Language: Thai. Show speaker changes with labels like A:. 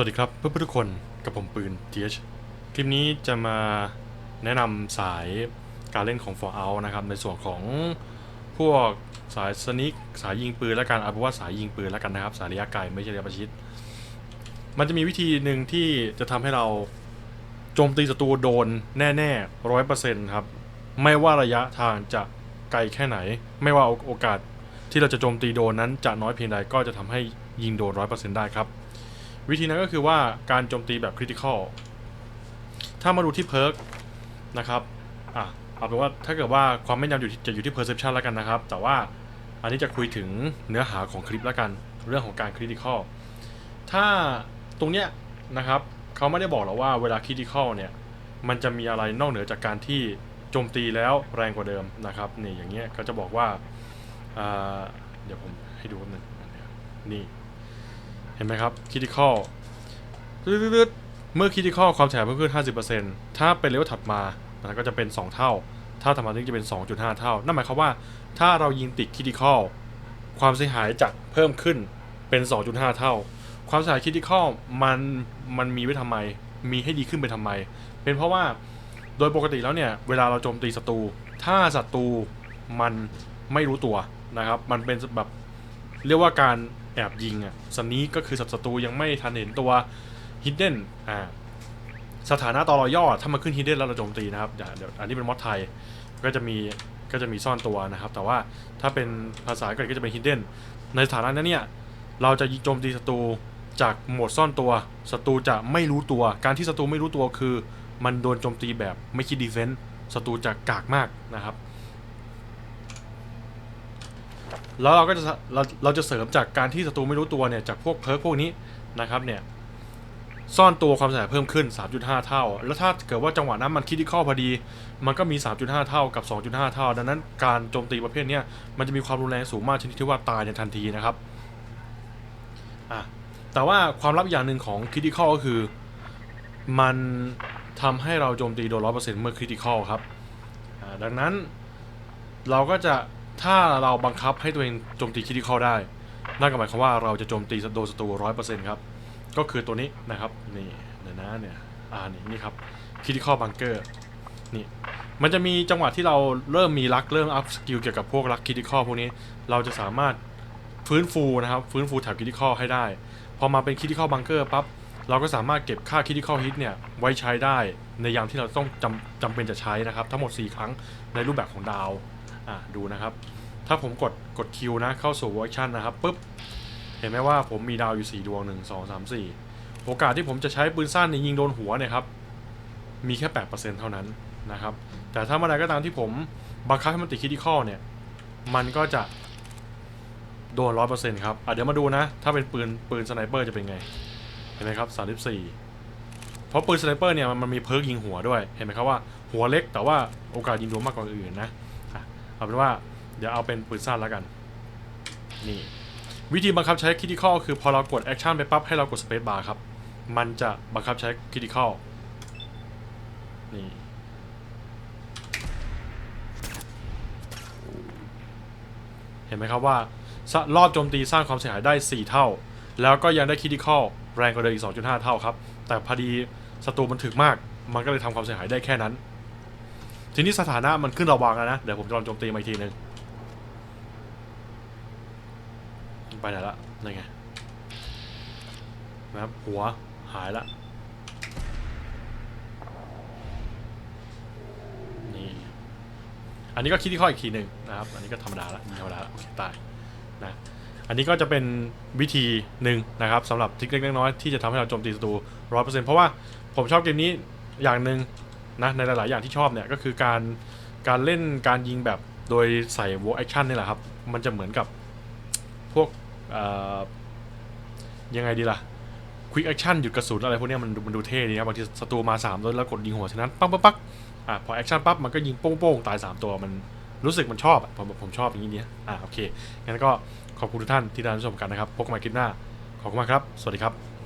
A: วัสดีครับเพื่อนๆทุกคนกับผมปืน TH คลิปนี้จะมาแนะนำสายการเล่นของ Fallout นะครับ ในส่วนของพวกสายสนิกสายยิงปืนและการเอาเป็นว่าสายยิงปืนแล้วกันนะครับ สายระยะไกลไม่ใช่ระยะประชิด มันจะมีวิธีหนึ่งที่จะทำให้เราโจมตีศัตรูโดนแน่ๆร้อยเปอร์เซ็นต์ครับ ไม่ว่าระยะทางจะไกลแค่ไหน ไม่ว่าโอกาสที่เราจะโจมตีโดนนั้นจะน้อยเพียงใดก็จะทำให้ยิงโดนร้อยเปอร์เซ็นต์ได้ครับ วิธีนั้นก็คือว่าการโจมตีแบบคริติคอลถ้ามาดูที่เพิร์กนะครับอะเอาเป็นว่าถ้าเกิดว่าความแม่นยำอยู่ที่จะอยู่ที่ perception แล้วกันนะครับ แต่ว่าอันนี้จะคุยถึงเนื้อหาของคลิปแล้วกัน เรื่องของการคริติคอลถ้าตรงเนี้ยนะครับเขาไม่ได้บอกหรอกว่าเวลาคริติคอลเนี่ยมันจะมีอะไรนอกเหนือจากการที่โจมตีแล้วแรงกว่าเดิมนะครับนี่อย่างเงี้ยก็จะบอกว่าอ่าเดี๋ยวผมให้ดูนึงนี่ เห็นไหมครับคิ t ิคอลเมื่อคิ t ิคอลความเสียหายเพิ่มขึ้น 50%ถ้าเป็นเลเวลถัดมานก็จะเป็น 2 เท่า ถ้าธรรมดาจะเป็น 2.5 เท่า นั่นหมายความว่าถ้าเรายิงติดคิ t ิคอลความเสียหายจะเพิ่มขึ้นเป็น 2.5 เท่า ความเสียหายคิ t ิคอลมันมันมีไว้ทำไม มีให้ดีขึ้นไปทำไม เป็นเพราะว่าโดยปกติแล้วเนี่ยเวลาเราโจมตีศัตรู ถ้าศัตรูมันไม่รู้ตัวนะครับ มันเป็นแบบเรียกว่าการ แอบยิงอะสนี้ก็คือศัตรูยังไม่ทันเห็นตัวฮิดเด้นอ่าสถานะตอรอย่อถ้ามันขึ้นฮิดเด้นแล้วเราโจมตีนะครับเดี๋ยวอันนี้เป็นมอดไทยก็จะมีก็จะมีซ่อนตัวนะครับ แต่ว่าถ้าเป็นภาษาอังกฤษก็จะเป็นฮิดเด้นในสถานะนั้นเนี่ยเราจะโจมตีศัตรูจากโหมดซ่อนตัวศัตรูจะไม่รู้ตัว การที่ศัตรูไม่รู้ตัวคือ มันโดนโจมตีแบบไม่คิดดีเฟนส์ศัตรูจะกากมากนะครับ แล้วเราก็จะเราเราจะเสริมจากการที่ศัตรูไม่รู้ตัวเนี่ยจากพวกเพิร์กพวกนี้นะครับเนี่ยซ่อนตัวความเสียหายเพิ่มขึ้น 3.5 เท่า แล้วถ้าเกิดว่าจังหวะนั้นมันคิดที่ข้อพอดี มันก็มี 3.5 เท่ากับ 2.5 เท่า ดังนั้นการโจมตีประเภทนี้มันจะมีความรุนแรงสูงมากชนิดที่ว่าตายในทันทีนะครับอะแต่ว่าความลับอย่างหนึ่งของคิดที่ข้อก็คือ มันทำให้เราโจมตีโดนร้อยเปอร์เซ็นต์เมื่อคริติคอลครับดังนั้นเราก็จะ ถ้าเราบังคับให้ตัวเองโจมตีคริติคอได้ นั่นก็หมายความว่าเราจะโจมตีโดนศัตรูร้อยเปอร์เซ็นต์ครับ ก็คือตัวนี้นะครับ นี่เดี๋ยวนะเนี่ย อ่า นี่นี่ครับคริติคอบังเกอร์ นี่ มันจะมีจังหวะที่เราเริ่มมีลักเริ่มอัพสกิลเกี่ยวกับพวกลักคริติคอพวกนี้ เราจะสามารถฟื้นฟูนะครับ ฟื้นฟูแถบคริติคอให้ได้ พอมาเป็นคริติคอบังเกอร์ปั๊บ เราก็สามารถเก็บค่า critical hit เนี่ยไว้ใช้ได้ในยามที่เราต้องจำจำเป็นจะใช้นะครับ ทั้งหมด 4 ครั้งในรูปแบบของดาว อะดูนะครับ ถ้าผมกดกดคิวนะเข้าสู่เวอร์ชันนะครับปุ๊บเห็นไหมว่าผมมีดาวอยู่ 4 ดวง 1 2 3 4 โอกาสที่ผมจะใช้ปืนสั้นในยิงโดนหัวเนี่ยครับ มีแค่ 8%เท่านั้นนะครับ แต่ถ้าเมื่อใดก็ตามที่ผมบังคับให้มันติด critical เนี่ย มันก็จะโดน 100%ครับอะเดี๋ยวมาดูนะ ถ้าเป็นปืนปืนสไนเปอร์จะเป็นไง เห็นไหมครับ 34 เพราะปืนสไนเปอร์เนี่ยมันมีเพิร์กยิงหัวด้วย เห็นไหมครับว่าหัวเล็กแต่ว่าโอกาสยิงโดนมากกว่าอื่นนะ เอาเป็นว่าเดี๋ยวเอาเป็นปืนสั้นแล้วกัน นี่วิธีบังคับใช้คิติคอลคือพอเรากดแอคชั่นไปปั๊บให้เรากดสเปซบาร์ครับ มันจะบังคับใช้คิติคอลนี่เห็นไหมครับว่ารอบโจมตีสร้างความเสียหายได้ 4 เท่า แล้วก็ยังได้คิติคอลแรงกว่าเดิมอีก 2.5 เท่าครับ แต่พอดีศัตรูมันถึกมาก มันก็เลยทำความเสียหายได้แค่นั้น ทีนี้สถานะมันขึ้นระวังแล้วนะ เดี๋ยวผมจะลองโจมตีมาอีกทีหนึ่งไปไหนละนั่นไงนะครับหัวหายละนี่อันนี้ก็คิดที่ข้ออีกทีหนึ่งนะครับ อันนี้ก็ธรรมดาละธรรมดาละโอเคตายนะอันนี้ก็จะเป็นวิธีหนึ่งนะครับสำหรับทริคเล็กน้อยที่จะทำให้เราโจมตีศัตรูร้อยเปอร์เซ็นต์เพราะว่าผมชอบเกมนี้อย่างหนึ่ง นะในหลาย ๆ อย่างที่ชอบเนี่ยก็คือการการเล่นการยิงแบบโดยใส่ w o แอคชั่นนี่แหละครับ มันจะเหมือนกับพวกยังไงดีล่ะควิกแอคชั่นหยุดกระสุนอะไรพวกนี้มันมันดูเท่ดีครับบางทีศัตรูมา3ตัวแล้วกดยิงหัวฉะนั้นปั๊กปักปักอะพอแอคชั่นปั๊บมันก็ยิงโป้งๆตาย 3 ตัวมันรู้สึกมันชอบผมผมชอบอย่างนี้เนี่ยอะโอเคงั้นก็ขอบคุณทุกท่านที่ได้รับชมกันนะครับพบกันใหม่คลิปหน้าขอบคุณมากครับ สวัสดีครับ